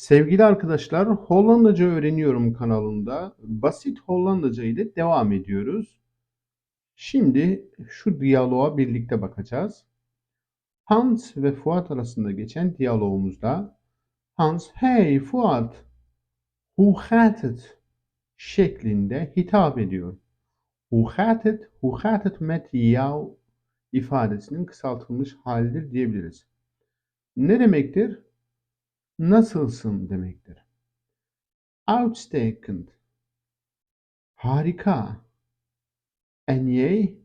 Sevgili arkadaşlar, Hollandaca öğreniyorum kanalında basit Hollandaca ile devam ediyoruz. Şimdi şu diyaloğa birlikte bakacağız. Hans ve Fuat arasında geçen diyalogumuzda Hans, "Hey Fuat, hoe gaat het?" şeklinde hitap ediyor. Hoe gaat het, hoe gaat het met jou ifadesinin kısaltılmış halidir diyebiliriz. Ne demektir? Nasılsın demektir. Uitstekend. Harika. En jij?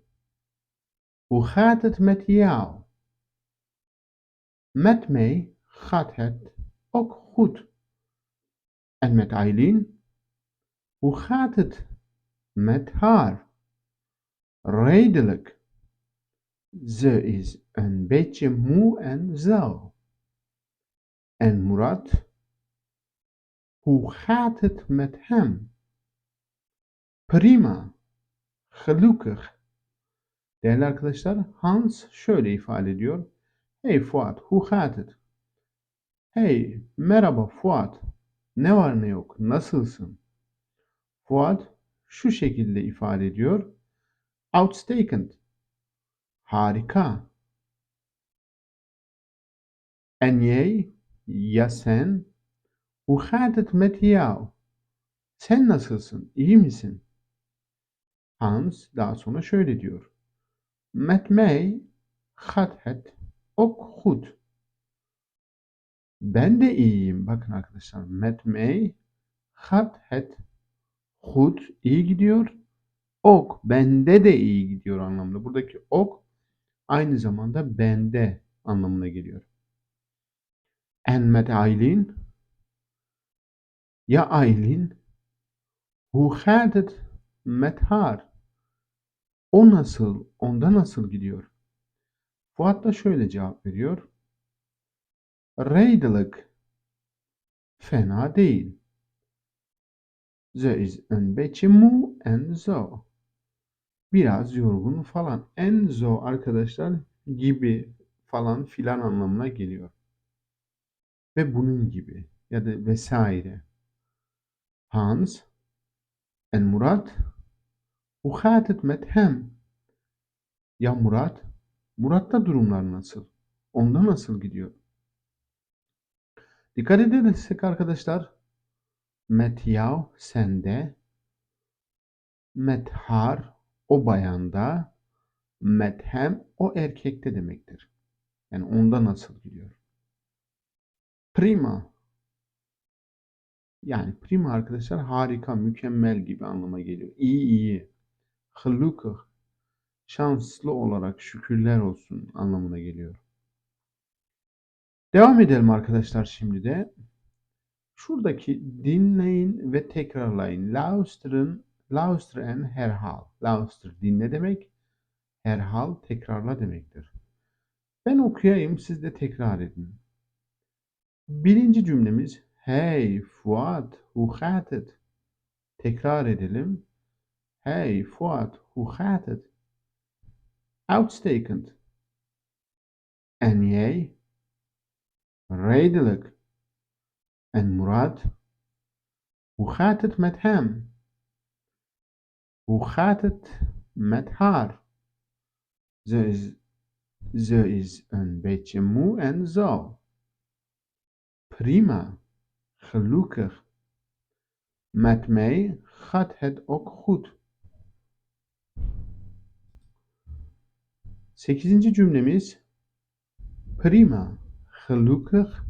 Hoe gaat het met jou? Met mij gaat het ook goed. En met Eileen? Hoe gaat het met haar? Redelijk. Ze is een beetje moe en zo. En Murat? Hoe gaat het met hem? Prima. Gelukkig. Değerli arkadaşlar, Hans şöyle ifade ediyor. Hey Fuat, hoe gaat het? Hey, merhaba Fuat. Ne var ne yok, nasılsın? Fuat şu şekilde ifade ediyor. Uitstekend. Harika. En jij? Ya sen? Hoe gaat het met jou? Sen nasılsın? İyi misin? Hans daha sonra şöyle diyor. Met mij gaat het ook goed. Ben de iyiyim. Bakın arkadaşlar. Met mij gaat het goed. iyi gidiyor. Ok. Bende de iyi gidiyor anlamında. Buradaki ok aynı zamanda bende anlamına geliyor. En met Eileen Ya Aylin, hoe gaat het met haar? O nasıl, onda nasıl gidiyor? Fuat da şöyle cevap veriyor. Redelijk. Fena değil. Ze is een beetje en zo. Biraz yorgun falan. En zo arkadaşlar gibi falan filan anlamına geliyor. Ve bunun gibi ya da vesaire. Hans en Murat. Hoe gaat het met hem? Ya Murat, Murat'ta durumlar nasıl? Onda nasıl gidiyor? Dikkat edersek arkadaşlar, met jou sende, met har o bayanda, met hem o erkekte demektir. Yani onda nasıl gidiyor? Prima yani prima arkadaşlar harika, mükemmel gibi anlama geliyor. İyi iyi. Gelukkig. Şanslı olarak şükürler olsun anlamına geliyor. Devam edelim arkadaşlar şimdi de. Şuradaki dinleyin ve tekrarlayın. Luisteren, luisteren herhal. Luister dinle demek. Herhal tekrarla demektir. Ben okuyayım siz de tekrar edin. Birinci cümlemiz Hey Fuat, hoe gaat het? Tekrar edelim. Hey Fuat, hoe gaat het? Uitstekend. En jij? Redelijk. En Murat? Hoe gaat het met hem? Hoe gaat het met haar? Ze is, ze is een beetje moe en zo. Prima. Gelukkig. Met mij gaat het ook goed. Sekizinci cümlemiz prima, gelukkig.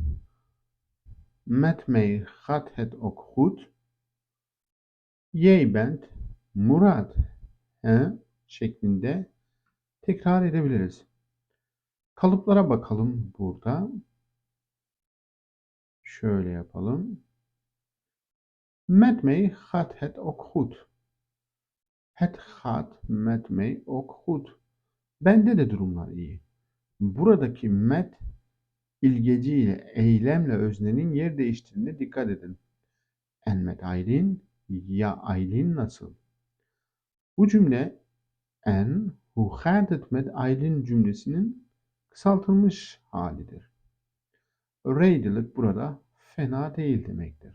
Met mij gaat het ook goed. Jij bent Murat. He? şeklinde tekrar edebiliriz. Kalıplara bakalım burada. Şöyle yapalım. Met gaat het ook. Het gaat met mij ook goed. Bende de durumlar iyi. Buradaki met ilgeci ile eylemle öznenin yer değiştirdiğine dikkat edin. En met Aylin ya Aylin nasıl? Bu cümle en het met Aylin cümlesinin kısaltılmış halidir. Redelijk burada fena değil demektir.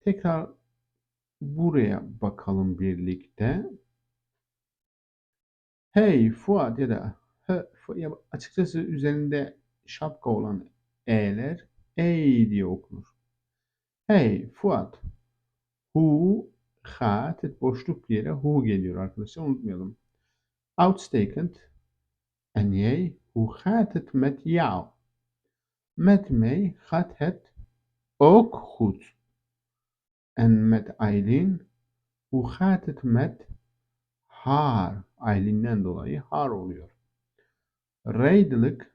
Tekrar buraya bakalım birlikte. Hey Fuat ya da ya açıkçası üzerinde şapka olan e'ler ey diye okunur. Hey Fuat. Hu gaat boşluk yere hu geliyor arkadaşlar unutmayalım. Uitstekend. En jij, hoe gaat het met jou? Met mij gaat het ook goed. En met Eileen, hoe gaat het met haar? Eileen'den dolayı har oluyor. Redelijk,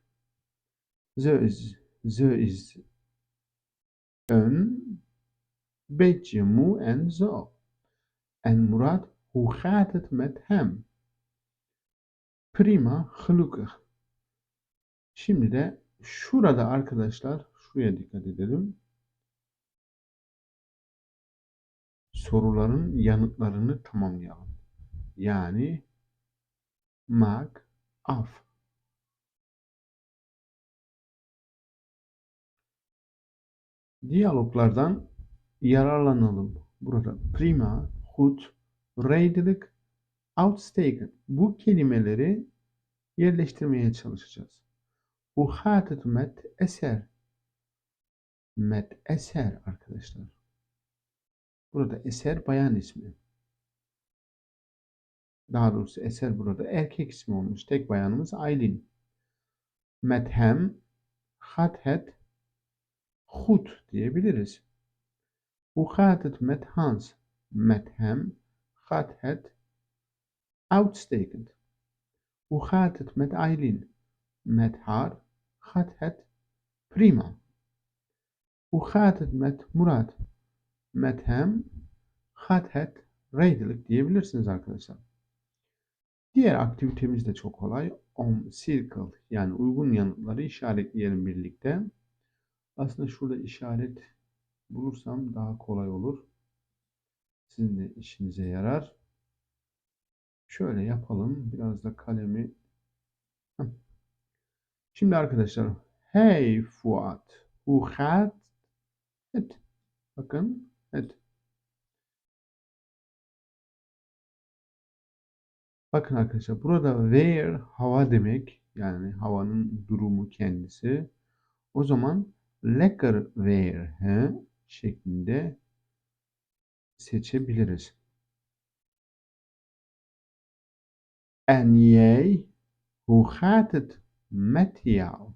ze is, ze is een beetje moe en zo. En Murat, hoe gaat het met hem? Prima, gelukkig. Şimdi de şurada arkadaşlar, şuraya dikkat edelim. Soruların yanıtlarını tamamlayalım. Yani mak, af. Diyaloglardan yararlanalım. Burada prima, goed, redelijk, uitstekend. Bu kelimeleri yerleştirmeye çalışacağız. Bu hatet met eser. Met eser arkadaşlar. Burada eser bayan ismi. Daha doğrusu eser burada erkek ismi olmuş. Tek bayanımız Aylin. Met hem gaat het goed diyebiliriz. Het met Hans? Met hem gaat het uitstekend. Hoe gaat het met Eileen? Met haar gaat het prima. Hoe gaat het met Murat? Met hem gaat het redelijk diyebilirsiniz arkadaşlar. Diğer aktivitemiz de çok kolay. On circle yani uygun yanıtları işaretleyelim birlikte. Aslında şurada işaret bulursam daha kolay olur. Sizin de işinize yarar. Şöyle yapalım. Biraz da kalemi. Şimdi arkadaşlar. Hey Fuat. Gaat het? Bakın. Het. Bakın arkadaşlar burada where hava demek. Yani havanın durumu kendisi. O zaman lekker weer he, şeklinde seçebiliriz. En jij, hoe gaat het met jou?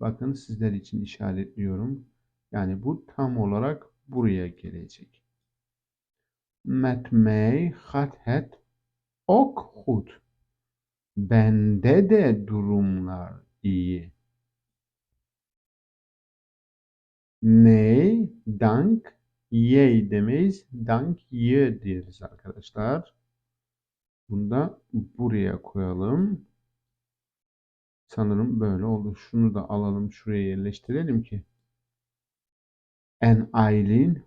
Bakın sizler için işaretliyorum. Yani bu tam olarak buraya gelecek. Met mij gaat het ook goed. Bende de durumlar iyi. Nee, dank, yey demeyiz. Dank, ye deriz arkadaşlar. Bunu da buraya koyalım. Sanırım böyle oldu. Şunu da alalım şuraya yerleştirelim ki. En Aylin,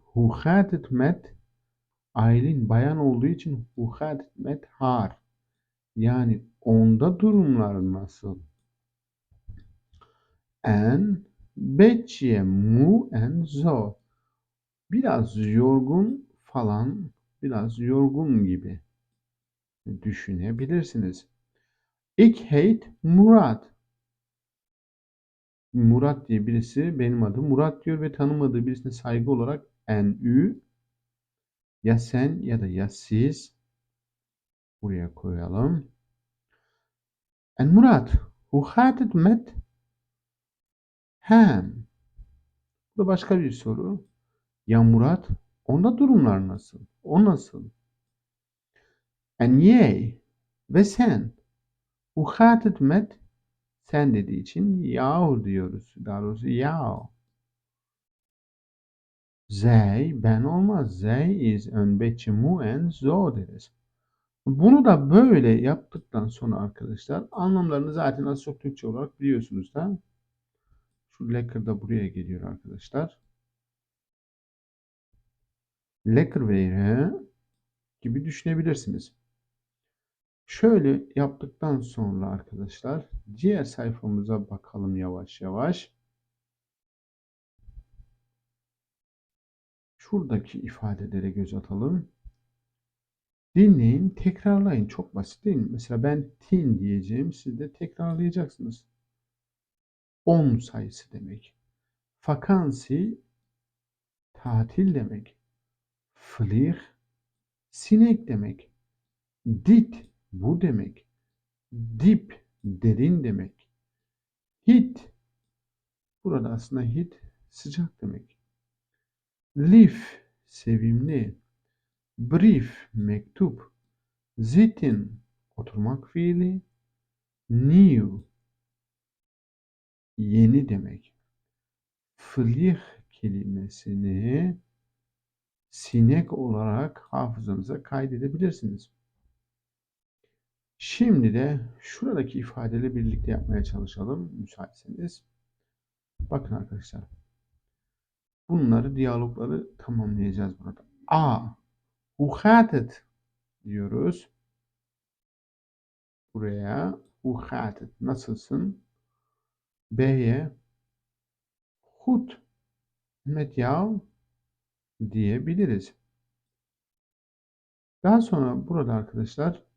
het met? Aylin bayan olduğu için gaat het met haar? Yani onda durumlar nasıl? En beetje mu en zo. Biraz yorgun falan, biraz yorgun gibi düşünebilirsiniz. Ik heet Murat. Murat diye birisi benim adım Murat diyor ve tanımadığı birisine saygı olarak en ü ya sen ya da ya siz buraya koyalım. En Murat, gaat het met hem? Bu da başka bir soru. Ya Murat, onda durumlar nasıl? O nasıl? En jij ve sen. Gaat het met? Sen dediği için yahu diyoruz. Daha doğrusu yahu. Zij, ben olmaz. Zij is een beetje moe en zo deriz. Bunu da böyle yaptıktan sonra arkadaşlar anlamlarını zaten az çok Türkçe olarak biliyorsunuz da. Şu lekker da buraya geliyor arkadaşlar. Lekker weer gibi düşünebilirsiniz. Şöyle yaptıktan sonra arkadaşlar diğer sayfamıza bakalım yavaş yavaş. Şuradaki ifadelere göz atalım. Dinleyin, tekrarlayın. Çok basit değil mi? Mesela ben tin diyeceğim. Siz de tekrarlayacaksınız. 10 sayısı demek. Vakansi tatil demek. Vlieg sinek demek. Dit bu demek. Dip derin demek. Hit burada aslında hit sıcak demek. Lif sevimli. Brief mektup. Zeytin oturmak fiili. New yeni demek. Flieg kelimesini sinek olarak hafızanıza kaydedebilirsiniz. Şimdi de şuradaki ifadeyle birlikte yapmaya çalışalım müsaitseniz. Bakın arkadaşlar. Bunları, diyalogları tamamlayacağız burada. A. Het? diyoruz. Buraya het? Nasılsın? B'ye goed met jou diyebiliriz. Daha sonra burada arkadaşlar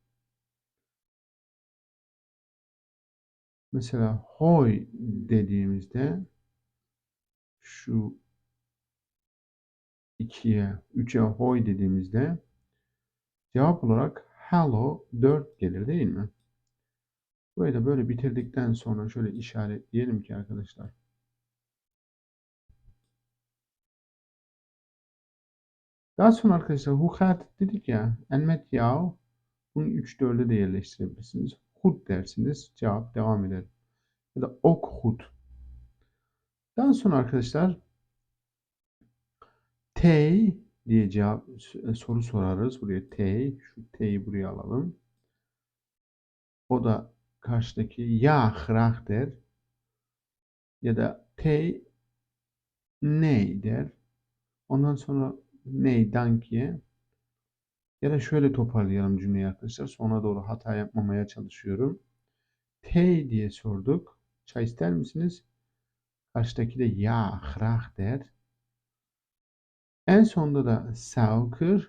mesela hoy dediğimizde şu ikiye, üçe hoy dediğimizde cevap olarak hello 4 gelir değil mi? Burayı da böyle bitirdikten sonra şöyle işaretleyelim ki arkadaşlar. Daha sonra arkadaşlar hukat dedik ya enmet yav bunu 3 4'e de yerleştirebilirsiniz. Hut dersiniz. Cevap devam eder. Ya da ok hut. Daha sonra arkadaşlar T diye cevap soru sorarız. Buraya T. Şu T'yi buraya alalım. O da karşıdaki ya hrak der. Ya da T ne der. Ondan sonra ne dankiye ya da şöyle toparlayalım cümleyi arkadaşlar. Sona doğru hata yapmamaya çalışıyorum. T diye sorduk. Çay ister misiniz? Karşıdaki de ya hrak der. En sonunda da sauker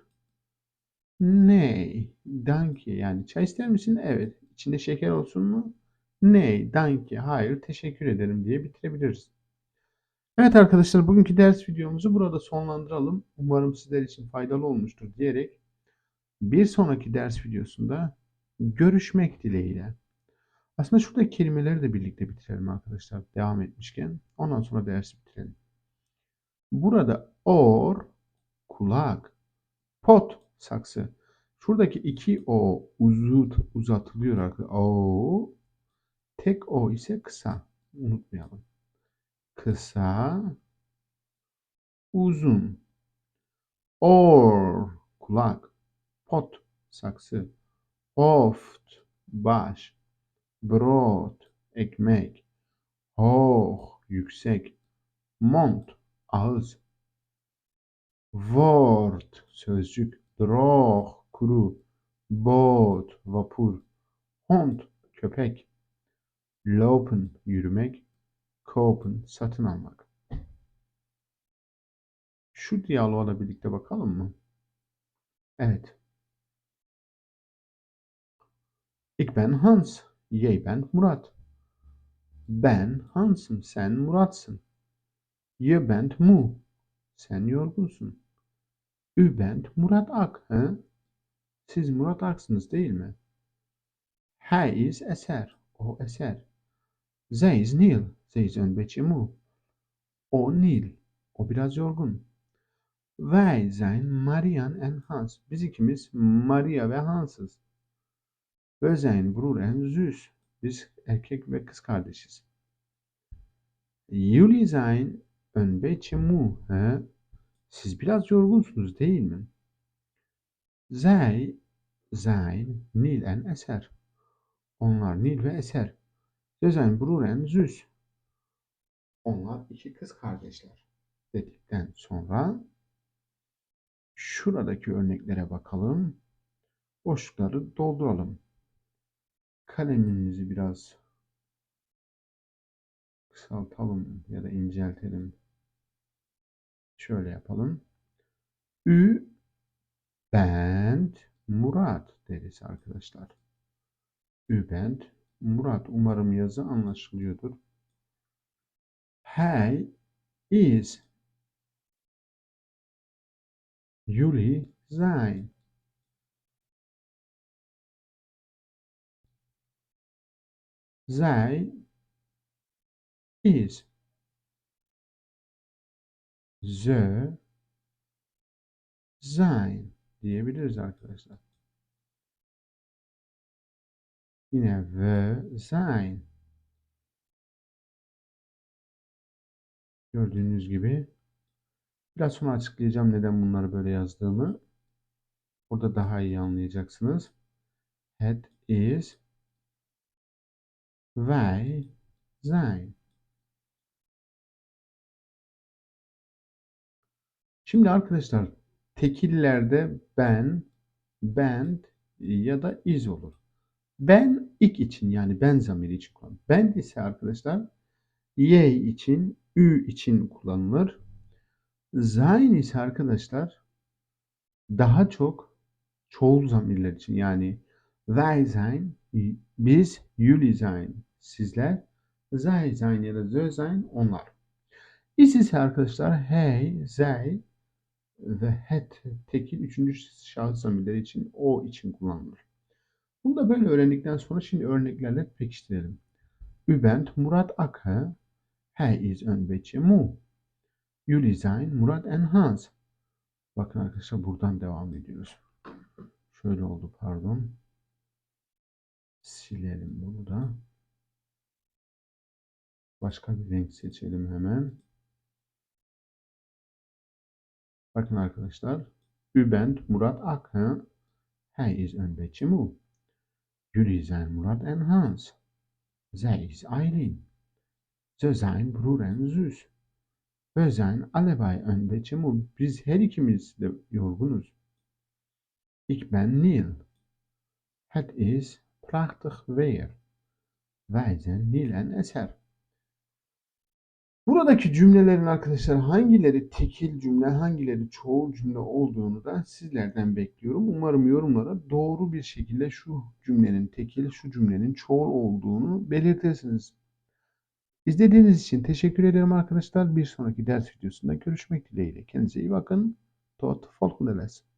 ne danke yani çay ister misin? Evet. İçinde şeker olsun mu? Ne danke hayır teşekkür ederim diye bitirebiliriz. Evet arkadaşlar bugünkü ders videomuzu burada sonlandıralım. Umarım sizler için faydalı olmuştur diyerek bir sonraki ders videosunda görüşmek dileğiyle. Aslında şurada kelimeleri de birlikte bitirelim arkadaşlar devam etmişken. Ondan sonra dersi bitirelim. Burada or, kulak, pot, saksı. Şuradaki iki o uzut, uzatılıyor arkadaşlar. O, tek o ise kısa. Unutmayalım kısa, uzun. Or, kulak. Pot, saksı. Oft, baş. Brot, ekmek. Hoch, yüksek. Mont, ağız. Wort, sözcük. Droh, kuru. Boot, vapur. Hund, köpek. Lopen, yürümek. Copen satın almak. Şu diyaloğa da birlikte bakalım mı? Evet. Ik ben Hans. Jij bent Murat. Ben Hans'ım. Sen Murat'sın. Je bent mu. Sen yorgunsun. U bent Murat Ak. He? Siz Murat Ak'sınız değil mi? Hij is Eser. O Eser. Zij is Neil. Zeycan Beçemu. O Nil. O biraz yorgun. Wij zijn Marian en Hans. Biz ikimiz Maria ve Hans'ız. Broer en zus. Biz erkek ve kız kardeşiz. Een beetje moe. He? Siz biraz yorgunsunuz değil mi? Zij zijn Nil en Eser. Onlar Nil ve Eser. Ze zijn broer en zus. Onlar iki kız kardeşler dedikten sonra şuradaki örneklere bakalım. Boşlukları dolduralım. Kalemimizi biraz kısaltalım ya da inceltelim. Şöyle yapalım. Ü bent Murat deriz arkadaşlar. Ü bent Murat. Umarım yazı anlaşılıyordur. Hey is Juli sein. Zij is. Ze sein diyebiliriz arkadaşlar. Yine ve sein. Gördüğünüz gibi. Biraz sonra açıklayacağım neden bunları böyle yazdığımı. Orada daha iyi anlayacaksınız. Het is wij zijn. Şimdi arkadaşlar tekillerde ben, bend ya da is olur. Ben ik için yani ben zamiri için kullanılır. Bend ise arkadaşlar y için, ü için kullanılır. Sein ise arkadaşlar daha çok çoğul zamirler için yani wij sein, biz, sein, sizler, sein ya da sein, onlar. Is ise arkadaşlar hey, zij ve het tekil üçüncü şahıs zamirleri için o için kullanılır. Bunu da böyle öğrendikten sonra şimdi örneklerle pekiştirelim. Übent Murat Akhe, he is ön beçe mu. Yuli sein Murat en Hans. Bakın arkadaşlar buradan devam ediyoruz. Şöyle oldu pardon. Silelim bunu da. Başka bir renk seçelim hemen. Bakın arkadaşlar. Übent Murat Akhe. He is ön beçe mu. Zijn Murat en Hans. Zij is Eileen. Ze zijn broer en zus. We zijn allebei een beetje moe. Biz her ikimiz de yorgunuz. Ik ben Neil. Het is prachtig weer. Wij zijn Neil en Eser. Buradaki cümlelerin arkadaşlar hangileri tekil cümle, hangileri çoğul cümle olduğunu da sizlerden bekliyorum. Umarım yorumlara doğru bir şekilde şu cümlenin tekil, şu cümlenin çoğul olduğunu belirtirsiniz. İzlediğiniz için teşekkür ederim arkadaşlar. Bir sonraki ders videosunda görüşmek dileğiyle. Kendinize iyi bakın. Tot volgende les.